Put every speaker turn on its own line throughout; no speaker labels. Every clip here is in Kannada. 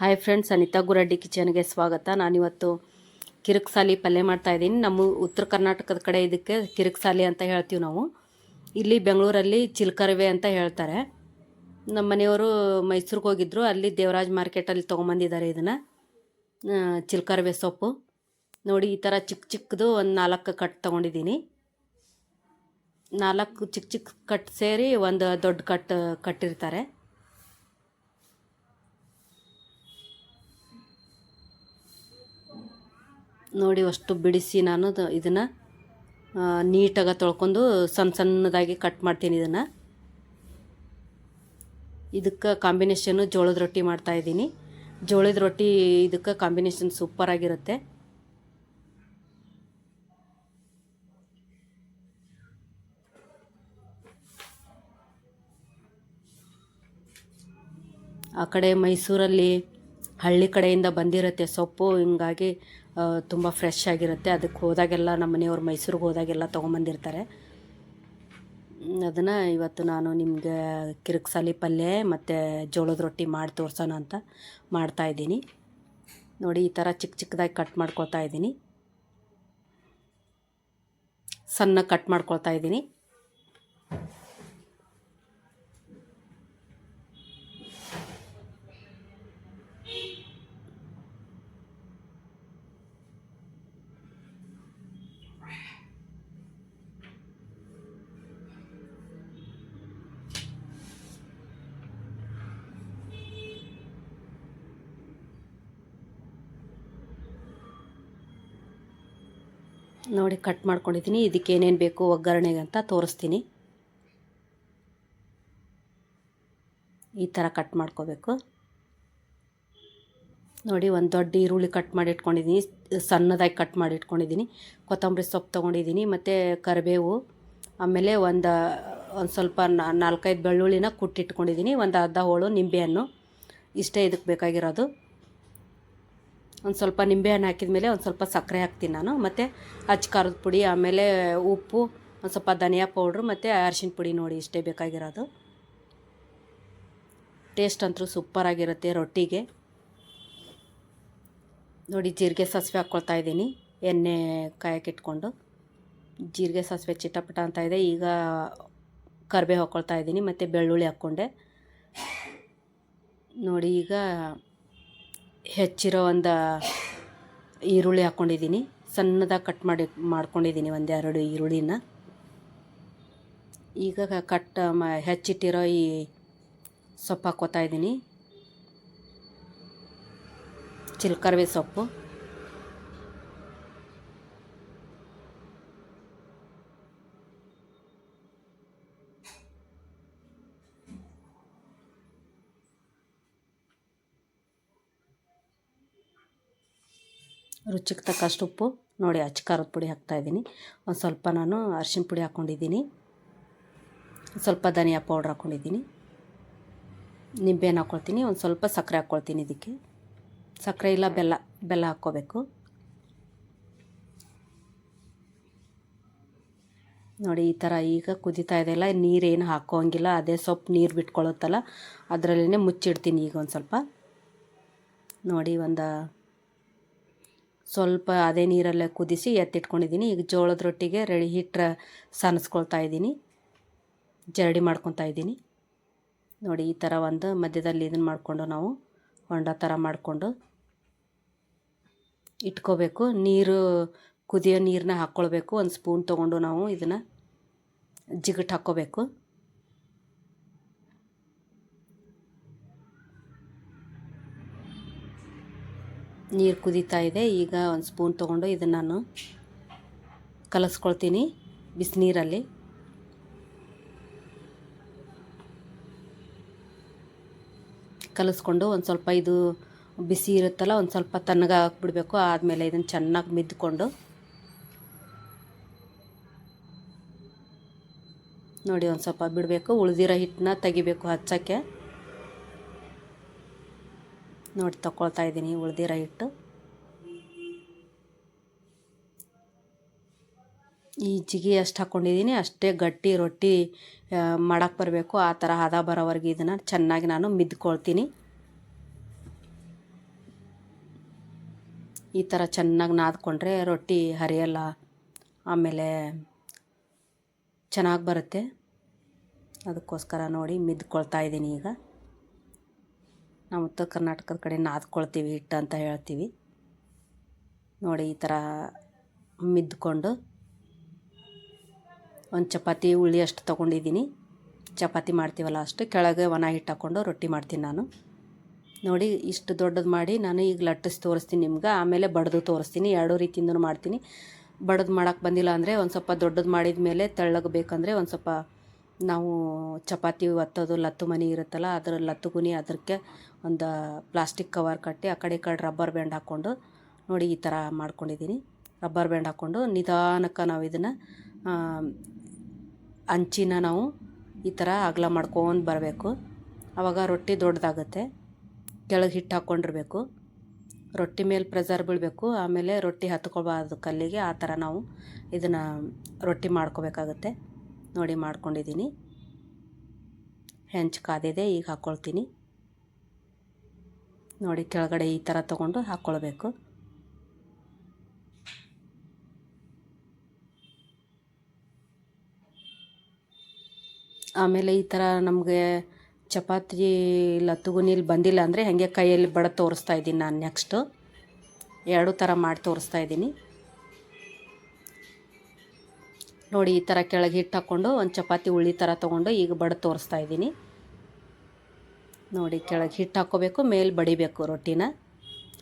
ಹಾಯ್ ಫ್ರೆಂಡ್ಸ್ ಅನಿತಾ ಗುರಡ್ಡಿ ಕಿಚನ್ಗೆ ಸ್ವಾಗತ. ನಾನಿವತ್ತು ಕಿರಿಕ್ ಸಾಲಿ ಪಲ್ಯ ಮಾಡ್ತಾ ಇದ್ದೀನಿ. ನಮ್ಮ ಉತ್ತರ ಕರ್ನಾಟಕದ ಕಡೆ ಇದಕ್ಕೆ ಕಿರಿಕ್ ಸಾಲಿ ಅಂತ ಹೇಳ್ತೀವಿ ನಾವು. ಇಲ್ಲಿ ಬೆಂಗಳೂರಲ್ಲಿ ಚಿಲ್ಕರವೆ ಅಂತ ಹೇಳ್ತಾರೆ. ನಮ್ಮ ಮನೆಯವರು ಮೈಸೂರಿಗೆ ಹೋಗಿದ್ರು. ಅಲ್ಲಿ ದೇವರಾಜ್ ಮಾರ್ಕೆಟಲ್ಲಿ ತೊಗೊಂಬಂದಿದ್ದಾರೆ ಇದನ್ನು. ಚಿಲ್ಕರವೆ ಸೊಪ್ಪು. ನೋಡಿ, ಈ ಥರ ಚಿಕ್ಕ ಚಿಕ್ಕದು ಒಂದು ನಾಲ್ಕು ಕಟ್ ತೊಗೊಂಡಿದ್ದೀನಿ. ನಾಲ್ಕು ಚಿಕ್ಕ ಚಿಕ್ಕ ಕಟ್ ಸೇರಿ ಒಂದು ದೊಡ್ಡ ಕಟ್ ಕಟ್ಟಿರ್ತಾರೆ ನೋಡಿ, ಅಷ್ಟು ಬಿಡಿಸಿ ನಾನು ಇದನ್ನು ನೀಟಾಗಿ ತೊಳ್ಕೊಂಡು ಸಣ್ಣ ಸಣ್ಣದಾಗಿ ಕಟ್ ಮಾಡ್ತೀನಿ ಇದನ್ನು. ಇದಕ್ಕೆ ಕಾಂಬಿನೇಷನ್ನು ಜೋಳದ ರೊಟ್ಟಿ ಮಾಡ್ತಾಯಿದ್ದೀನಿ ಜೋಳದ ರೊಟ್ಟಿ ಇದಕ್ಕೆ ಕಾಂಬಿನೇಷನ್ ಸೂಪರಾಗಿರುತ್ತೆ ಆ ಕಡೆ ಮೈಸೂರಲ್ಲಿ ಹಳ್ಳಿ ಕಡೆಯಿಂದ ಬಂದಿರುತ್ತೆ ಸೊಪ್ಪು, ಹಿಂಗಾಗಿ ತುಂಬ ಫ್ರೆಶ್ ಆಗಿರುತ್ತೆ. ಅದಕ್ಕೆ ಹೋದಾಗೆಲ್ಲ ನಮ್ಮ ಮನೆಯವ್ರು ಮೈಸೂರಿಗೆ ಹೋದಾಗೆಲ್ಲ ತೊಗೊಂಬಂದಿರ್ತಾರೆ. ಅದನ್ನು ಇವತ್ತು ನಾನು ನಿಮಗೆ ಕಿರಿಕ್ಸಾಲಿ ಪಲ್ಯ ಮತ್ತು ಜೋಳದ ರೊಟ್ಟಿ ಮಾಡಿ ತೋರಿಸೋಣ ಅಂತ ಮಾಡ್ತಾಯಿದ್ದೀನಿ ನೋಡಿ, ಈ ಥರ ಚಿಕ್ಕ ಚಿಕ್ಕದಾಗಿ ಕಟ್ ಮಾಡ್ಕೊಳ್ತಾ ಇದ್ದೀನಿ. ಸಣ್ಣ ಕಟ್ ಮಾಡ್ಕೊಳ್ತಾ ಇದ್ದೀನಿ. ನೋಡಿ ಕಟ್ ಮಾಡ್ಕೊಂಡಿದ್ದೀನಿ. ಇದಕ್ಕೆ ಏನೇನು ಬೇಕು ಒಗ್ಗರಣೆಗೆ ಅಂತ ತೋರಿಸ್ತೀನಿ. ಈ ಥರ ಕಟ್ ಮಾಡ್ಕೋಬೇಕು. ನೋಡಿ, ಒಂದು ದೊಡ್ಡ ಈರುಳ್ಳಿ ಕಟ್ ಮಾಡಿ ಇಟ್ಕೊಂಡಿದ್ದೀನಿ ಸಣ್ಣದಾಗಿ ಕಟ್ ಮಾಡಿ ಇಟ್ಕೊಂಡಿದ್ದೀನಿ ಕೊತ್ತಂಬರಿ ಸೊಪ್ಪು ತೊಗೊಂಡಿದ್ದೀನಿ ಮತ್ತು ಕರಿಬೇವು. ಆಮೇಲೆ ಒಂದು ಒಂದು ಸ್ವಲ್ಪ ನಾಲ್ಕೈದು ಬೆಳ್ಳುಳ್ಳಿನ ಕುಟ್ಟಿಟ್ಕೊಂಡಿದ್ದೀನಿ. ಒಂದು ಅರ್ಧ ಹೋಳು ನಿಂಬೆಹಣ್ಣು. ಇಷ್ಟೇ ಇದಕ್ಕೆ ಬೇಕಾಗಿರೋದು. ಒಂದು ಸ್ವಲ್ಪ ನಿಂಬೆಹಣ್ಣು ಹಾಕಿದ ಮೇಲೆ ಒಂದು ಸ್ವಲ್ಪ ಸಕ್ಕರೆ ಹಾಕ್ತೀನಿ ನಾನು. ಮತ್ತು ಅಚ್ಚ ಖಾರದ ಪುಡಿ, ಆಮೇಲೆ ಉಪ್ಪು, ಒಂದು ಸ್ವಲ್ಪ ಧನಿಯಾ ಪೌಡ್ರು, ಮತ್ತು ಅರಿಶಿನ ಪುಡಿ ನೋಡಿ ಇಷ್ಟೇ ಬೇಕಾಗಿರೋದು. ಟೇಸ್ಟ್ ಅಂತೂ ಸೂಪರಾಗಿರುತ್ತೆ ರೊಟ್ಟಿಗೆ. ನೋಡಿ ಜೀರಿಗೆ ಸಾಸಿವೆ ಹಾಕ್ಕೊಳ್ತಾ ಇದ್ದೀನಿ. ಎಣ್ಣೆ ಕಾಯಕ್ಕಿಟ್ಕೊಂಡು ಜೀರಿಗೆ ಸಾಸಿವೆ ಚಿಟಪಟ ಅಂತ ಇದೆ. ಈಗ ಕರಿಬೇವು ಹಾಕ್ಕೊಳ್ತಾ ಇದ್ದೀನಿ. ಮತ್ತು ಬೆಳ್ಳುಳ್ಳಿ ಹಾಕ್ಕೊಂಡೆ. ನೋಡಿ ಈಗ ಹೆಚ್ಚಿರೋ ಒಂದು ಈರುಳ್ಳಿ ಹಾಕ್ಕೊಂಡಿದ್ದೀನಿ. ಸಣ್ಣದಾಗಿ ಕಟ್ ಮಾಡಿ, ಮಾಡ್ಕೊಂಡಿದ್ದೀನಿ ಒಂದೆರಡು ಈರುಳ್ಳಿನ. ಈಗ ಕಟ್ ಮ, ಹೆಚ್ಚಿಟ್ಟಿರೋ ಈ ಸೊಪ್ಪು ಹಾಕ್ಕೋತಾ ಇದ್ದೀನಿ. ಚಿಲ್ಕರ್ವೆ ಸೊಪ್ಪು. ರುಚಿಗೆ ತಕ್ಕಷ್ಟು ಉಪ್ಪು. ನೋಡಿ, ಅಚ್ಚ ಖಾರದ ಪುಡಿ ಹಾಕ್ತಾಯಿದ್ದೀನಿ ಒಂದು ಸ್ವಲ್ಪ ನಾನು ಅರ್ಶಿನ ಪುಡಿ ಹಾಕ್ಕೊಂಡಿದ್ದೀನಿ ಸ್ವಲ್ಪ ಧನಿಯಾ ಪೌಡ್ರ್ ಹಾಕ್ಕೊಂಡಿದ್ದೀನಿ ನಿಂಬೆಹಣ್ಣು ಹಾಕ್ಕೊಳ್ತೀನಿ ಒಂದು ಸ್ವಲ್ಪ ಸಕ್ಕರೆ ಹಾಕ್ಕೊಳ್ತೀನಿ ಇದಕ್ಕೆ. ಸಕ್ಕರೆ ಇಲ್ಲ, ಬೆಲ್ಲ ಬೆಲ್ಲ ಹಾಕ್ಕೋಬೇಕು. ನೋಡಿ, ಈ ಥರ ಈಗ ಕುದೀತಾ ಇದೆಯಲ್ಲ ನೀರೇನು ಹಾಕೋಂಗಿಲ್ಲ. ಅದೇ ಸೊಪ್ಪು ನೀರು ಬಿಟ್ಕೊಳ್ಳುತ್ತಲ್ಲ ಅದರಲ್ಲೇ ಮುಚ್ಚಿಡ್ತೀನಿ ಈಗ ಒಂದು ಸ್ವಲ್ಪ. ನೋಡಿ, ಒಂದು ಸ್ವಲ್ಪ ಅದೇ ನೀರಲ್ಲೇ ಕುದಿಸಿ ಎತ್ತಿಟ್ಕೊಂಡಿದ್ದೀನಿ. ಈಗ ಜೋಳದ ರೊಟ್ಟಿಗೆ ರೆಡಿ ಹಿಟ್ಟು ಸನಸ್ಕೊಳ್ತಾ ಇದ್ದೀನಿ. ಜರಡಿ ಮಾಡ್ಕೊತಾ ಇದ್ದೀನಿ. ನೋಡಿ, ಈ ಥರ ಒಂದು ಮಧ್ಯದಲ್ಲಿ ಇದನ್ನು ಮಾಡಿಕೊಂಡು ನಾವು ಹೊಂಡ ಥರ ಮಾಡಿಕೊಂಡು ಇಟ್ಕೋಬೇಕು. ನೀರು, ಕುದಿಯೋ ನೀರನ್ನ ಹಾಕ್ಕೊಳ್ಬೇಕು. ಒಂದು ಸ್ಪೂನ್ ತೊಗೊಂಡು ನಾವು ಇದನ್ನು ಜಿಗಟ್ ಹಾಕ್ಕೋಬೇಕು. ನೀರು ಕುದೀತಾ ಇದೆ. ಈಗ ಒಂದು ಸ್ಪೂನ್ ತೊಗೊಂಡು ಇದನ್ನು ನಾನು ಕಲಸ್ಕೊಳ್ತೀನಿ ಬಿಸಿನೀರಲ್ಲಿ. ಕಲಸ್ಕೊಂಡು ಒಂದು ಸ್ವಲ್ಪ ಇದು ಬಿಸಿ ಇರುತ್ತಲ್ಲ, ಒಂದು ಸ್ವಲ್ಪ ತಣ್ಣಗೆ ಹಾಕ್ಬಿಡ್ಬೇಕು. ಆದಮೇಲೆ ಇದನ್ನು ಚೆನ್ನಾಗಿ ಮಿದ್ಕೊಂಡು ನೋಡಿ, ಒಂದು ಸ್ವಲ್ಪ ಬಿಡಬೇಕು. ಉಳಿದಿರೋ ಹಿಟ್ಟನ್ನ ತೆಗಿಬೇಕು ಹಚ್ಚೋಕ್ಕೆ. ನೋಡಿ ತಗೊಳ್ತಾ ಇದ್ದೀನಿ, ಉಳ್ದಿರೋ ಹಿಟ್ಟು. ಈ ಜಿಗಿ ಅಷ್ಟು ಹಾಕ್ಕೊಂಡಿದ್ದೀನಿ ಅಷ್ಟೇ ಗಟ್ಟಿ ರೊಟ್ಟಿ ಮಾಡೋಕ್ಕೆ ಬರಬೇಕು. ಆ ಥರ ಹದ ಬರೋವರೆಗೆ ಇದನ್ನು ಚೆನ್ನಾಗಿ ನಾನು ಮಿದ್ಕೊಳ್ತೀನಿ. ಈ ಥರ ಚೆನ್ನಾಗಿ ನಾದ್ಕೊಂಡ್ರೆ ರೊಟ್ಟಿ ಹರಿಯಲ್ಲ, ಆಮೇಲೆ ಚೆನ್ನಾಗಿ ಬರುತ್ತೆ. ಅದಕ್ಕೋಸ್ಕರ ನೋಡಿ ಮಿದ್ಕೊಳ್ತಾ ಇದ್ದೀನಿ ಈಗ. ನಾವು ಉತ್ತರ ಕರ್ನಾಟಕದ ಕಡೆ ನಾದ್ಕೊಳ್ತೀವಿ ಹಿಟ್ಟು ಅಂತ ಹೇಳ್ತೀವಿ. ನೋಡಿ, ಈ ಥರ ಮಿದ್ಕೊಂಡು ಒಂದು ಚಪಾತಿ ಉಳ್ಳಿ ಅಷ್ಟು ತೊಗೊಂಡಿದ್ದೀನಿ. ಚಪಾತಿ ಮಾಡ್ತೀವಲ್ಲ ಅಷ್ಟು, ಕೆಳಗೆ ಒಣ ಹಿಟ್ಟು ಹಾಕ್ಕೊಂಡು ರೊಟ್ಟಿ ಮಾಡ್ತೀನಿ ನಾನು. ನೋಡಿ, ಇಷ್ಟು ದೊಡ್ಡದು ಮಾಡಿ ನಾನು ಈಗ ಲಟ್ಟಿಸಿ ತೋರಿಸ್ತೀನಿ ನಿಮ್ಗೆ, ಆಮೇಲೆ ಬಡ್ದು ತೋರಿಸ್ತೀನಿ, ಎರಡೂ ರೀತಿಯಿಂದನೂ ಮಾಡ್ತೀನಿ. ಬಡದು ಮಾಡೋಕ್ಕೆ ಬಂದಿಲ್ಲ ಅಂದರೆ ಒಂದು ಸ್ವಲ್ಪ ದೊಡ್ಡದು ಮಾಡಿದ ಮೇಲೆ ತೆಳ್ಳಗೆ ಬೇಕಂದರೆ ಒಂದು ಸ್ವಲ್ಪ ನಾವು ಚಪಾತಿ ಒತ್ತೋದು ಲತ್ತು ಮನೆ ಇರುತ್ತಲ್ಲ, ಅದರ ಲತ್ತುಗುನಿ ಅದಕ್ಕೆ ಒಂದು ಪ್ಲಾಸ್ಟಿಕ್ ಕವರ್ ಕಟ್ಟಿ, ಆ ಕಡೆ ಈ ಕಡೆ ರಬ್ಬರ್ ಬ್ಯಾಂಡ್ ಹಾಕ್ಕೊಂಡು ನೋಡಿ ಈ ಥರ ಮಾಡ್ಕೊಂಡಿದ್ದೀನಿ. ರಬ್ಬರ್ ಬ್ಯಾಂಡ್ ಹಾಕ್ಕೊಂಡು ನಿಧಾನಕ್ಕೆ ನಾವು ಇದನ್ನು ಅಂಚಿನ ನಾವು ಈ ಥರ ಅಗಲ ಮಾಡ್ಕೊಂಡು ಬರಬೇಕು. ಆವಾಗ ರೊಟ್ಟಿ ದೊಡ್ಡದಾಗುತ್ತೆ, ಕೆಳಗೆ ಹಿಟ್ಟು ಹಾಕ್ಕೊಂಡಿರ್ಬೇಕು. ರೊಟ್ಟಿ ಮೇಲೆ ಪ್ರೆಸರ್ ಬೀಳಬೇಕು, ಆಮೇಲೆ ರೊಟ್ಟಿ ಹತ್ಕೊಳ್ಬಾರ್ದು ಕಲ್ಲಿಗೆ, ಆ ಥರ ನಾವು ಇದನ್ನು ರೊಟ್ಟಿ ಮಾಡ್ಕೋಬೇಕಾಗತ್ತೆ. ನೋಡಿ ಮಾಡ್ಕೊಂಡಿದ್ದೀನಿ. ಹೆಂಚು ಕಾದಿದೆ, ಈಗ ಹಾಕ್ಕೊಳ್ತೀನಿ ನೋಡಿ ಕೆಳಗಡೆ ಈ ಥರ ತೊಗೊಂಡು ಹಾಕ್ಕೊಳ್ಬೇಕು ಆಮೇಲೆ ಈ ಥರ ನಮಗೆ ಚಪಾತಿ ಲತ್ತುಗುನಿಲಿ ಬಂದಿಲ್ಲ ಅಂದರೆ ಹಾಗೆ ಕೈಯಲ್ಲಿ ಬಡ ತೋರಿಸ್ತಾ ಇದ್ದೀನಿ ನಾನು ನೆಕ್ಸ್ಟು. ಎರಡು ಥರ ಮಾಡಿ ತೋರಿಸ್ತಾ ಇದ್ದೀನಿ. ನೋಡಿ ಈ ಥರ ಕೆಳಗೆ ಹಿಟ್ಟು ಹಾಕ್ಕೊಂಡು ಒಂದು ಚಪಾತಿ ಉಳ್ಳಿ ಥರ ತೊಗೊಂಡು ಈಗ ಬಡ ತೋರಿಸ್ತಾ ಇದ್ದೀನಿ. ನೋಡಿ ಕೆಳಗೆ ಹಿಟ್ಟು ಹಾಕ್ಕೋಬೇಕು ಮೇಲೆ ಬಡಿಬೇಕು ರೊಟ್ಟಿನ.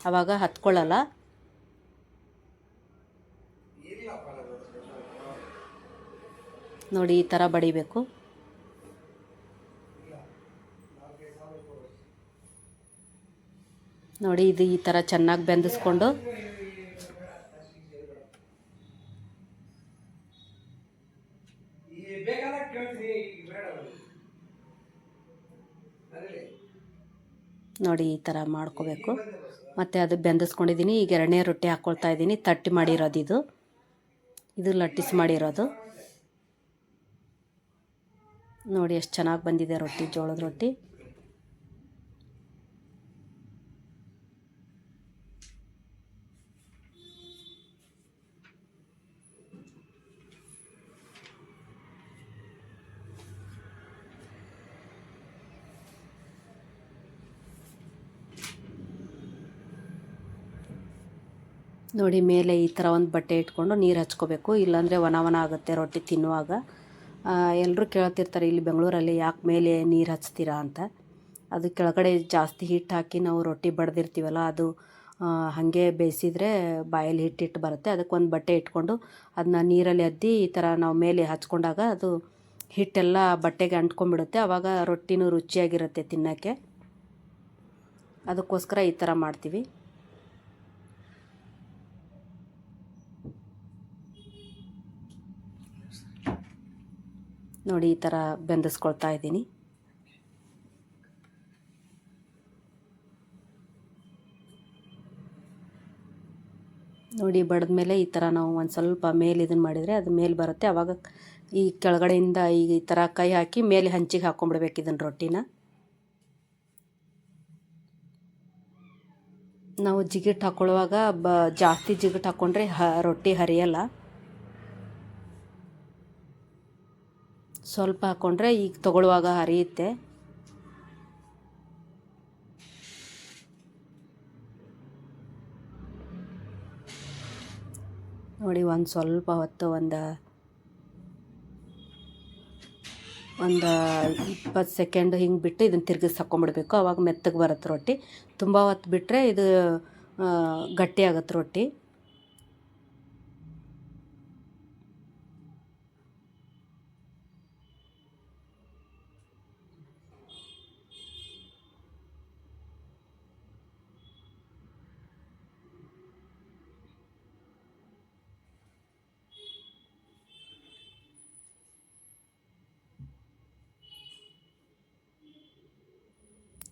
ಆವಾಗ ಹತ್ಕೊಳ್ಳಲ್ಲ. ನೋಡಿ ಈ ಥರ ಬಡಿಬೇಕು. ನೋಡಿ ಇದು ಈ ಥರ ಚೆನ್ನಾಗಿ ಬೆಂದಿಸ್ಕೊಂಡು ನೋಡಿ ಈ ಥರ ಮಾಡ್ಕೋಬೇಕು. ಮತ್ತು ಅದು ಬೆಂದಿಸ್ಕೊಂಡಿದ್ದೀನಿ ಈಗ ಎರಡನೇ ರೊಟ್ಟಿ ಹಾಕ್ಕೊಳ್ತಾ ಇದ್ದೀನಿ ತಟ್ಟಿ ಮಾಡಿರೋದು ಇದು. ಇದು ಲಟ್ಟಿಸಿ ಮಾಡಿರೋದು. ನೋಡಿ ಎಷ್ಟು ಚೆನ್ನಾಗಿ ಬಂದಿದೆ ರೊಟ್ಟಿ, ಜೋಳದ ರೊಟ್ಟಿ. ನೋಡಿ, ಮೇಲೆ ಈ ಥರ ಒಂದು ಬಟ್ಟೆ ಇಟ್ಕೊಂಡು ನೀರು ಹಚ್ಕೋಬೇಕು. ಇಲ್ಲಾಂದರೆ ಒಣ ಒಣ ಆಗುತ್ತೆ ರೊಟ್ಟಿ ತಿನ್ನುವಾಗ. ಎಲ್ಲರೂ ಕೇಳ್ತಿರ್ತಾರೆ, ಇಲ್ಲಿ ಬೆಂಗಳೂರಲ್ಲಿ ಯಾಕೆ ಮೇಲೆ ನೀರು ಹಚ್ತೀರಾ? ಅಂತ. ಅದು ಕೆಳಗಡೆ ಜಾಸ್ತಿ ಹಿಟ್ಟು ಹಾಕಿ ನಾವು ರೊಟ್ಟಿ ಬಡ್ದಿರ್ತೀವಲ್ಲ, ಅದು ಹಾಗೆ ಬೇಯಿಸಿದ್ರೆ ಬಾಯಲ್ಲಿ ಹಿಟ್ಟಿಟ್ಟು ಬರುತ್ತೆ. ಅದಕ್ಕೊಂದು ಬಟ್ಟೆ ಇಟ್ಕೊಂಡು ಅದನ್ನ ನೀರಲ್ಲಿ ಅದ್ದಿ ಈ ಥರ ನಾವು ಮೇಲೆ ಹಚ್ಕೊಂಡಾಗ ಅದು ಹಿಟ್ಟೆಲ್ಲ ಬಟ್ಟೆಗೆ ಅಂಟ್ಕೊಂಡ್ಬಿಡುತ್ತೆ. ಆವಾಗ ರೊಟ್ಟಿನೂ ರುಚಿಯಾಗಿರುತ್ತೆ ತಿನ್ನೋಕ್ಕೆ. ಅದಕ್ಕೋಸ್ಕರ ಈ ಥರ ಮಾಡ್ತೀವಿ. ನೋಡಿ ಈ ಥರ ಬೆಂದಿಸ್ಕೊಳ್ತಾ ಇದ್ದೀನಿ. ನೋಡಿ ಬಡ್ದ ಮೇಲೆ ಈ ಥರ ನಾವು ಒಂದು ಸ್ವಲ್ಪ ಮೇಲೆ ಇದನ್ನು ಮಾಡಿದರೆ ಅದು ಮೇಲೆ ಬರುತ್ತೆ. ಆವಾಗ ಈ ಕೆಳಗಡೆಯಿಂದ ಈ ಥರ ಕೈ ಹಾಕಿ ಮೇಲೆ ಹಂಚಿಗೆ ಹಾಕ್ಕೊಂಡ್ಬಿಡ್ಬೇಕು ಇದನ್ನು ರೊಟ್ಟಿನ. ನಾವು ಜಿಗಿಟ್ ಹಾಕ್ಕೊಳ್ಳುವಾಗ ಬ ಜಾಸ್ತಿ ಜಿಗಿಟ್ ಹಾಕ್ಕೊಂಡ್ರೆ ಹ, ರೊಟ್ಟಿ ಹರಿಯಲ್ಲ. ಸ್ವಲ್ಪ ಹಾಕ್ಕೊಂಡ್ರೆ ಈಗ ತಗೊಳ್ಳುವಾಗ ಹರಿಯುತ್ತೆ. ನೋಡಿ, ಒಂದು ಸ್ವಲ್ಪ ಹೊತ್ತು, ಒಂದು ಒಂದು ಇಪ್ಪತ್ತು ಸೆಕೆಂಡ್ ಹಿಂಗೆ ಬಿಟ್ಟು ಇದನ್ನು ತಿರ್ಗಿಸಿ ಹಾಕ್ಕೊಂಡ್ಬಿಡ್ಬೇಕು ಅವಾಗ ಮೆತ್ತಗೆ ಬರುತ್ತೆ ರೊಟ್ಟಿ. ತುಂಬ ಹೊತ್ತು ಬಿಟ್ಟರೆ ಇದು ಗಟ್ಟಿ ಆಗುತ್ತೆ ರೊಟ್ಟಿ.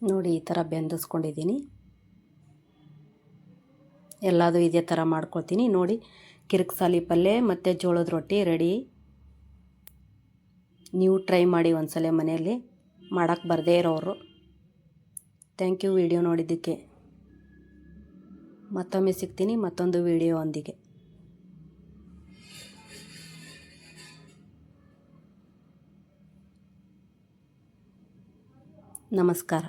ನೋಡಿ ಈ ಥರ ಬೆಂದಿಸ್ಕೊಂಡಿದ್ದೀನಿ. ಎಲ್ಲದೂ ಇದೇ ಥರ ಮಾಡ್ಕೊಳ್ತೀನಿ. ನೋಡಿ, ಕಿರಿಕ್ಸಾಲಿ ಪಲ್ಯ ಮತ್ತು ಜೋಳದ ರೊಟ್ಟಿ ರೆಡಿ. ನೀವು ಟ್ರೈ ಮಾಡಿ ಒಂದ್ಸಲ ಮನೆಯಲ್ಲಿ. ಮಾಡೋಕ್ಕೆ ಬರದೇ ಇರೋರು. ಥ್ಯಾಂಕ್ ಯು ವಿಡಿಯೋ ನೋಡಿದ್ದಕ್ಕೆ. ಮತ್ತೊಮ್ಮೆ ಸಿಗ್ತೀನಿ ಮತ್ತೊಂದು ವಿಡಿಯೋವೊಂದಿಗೆ ನಮಸ್ಕಾರ.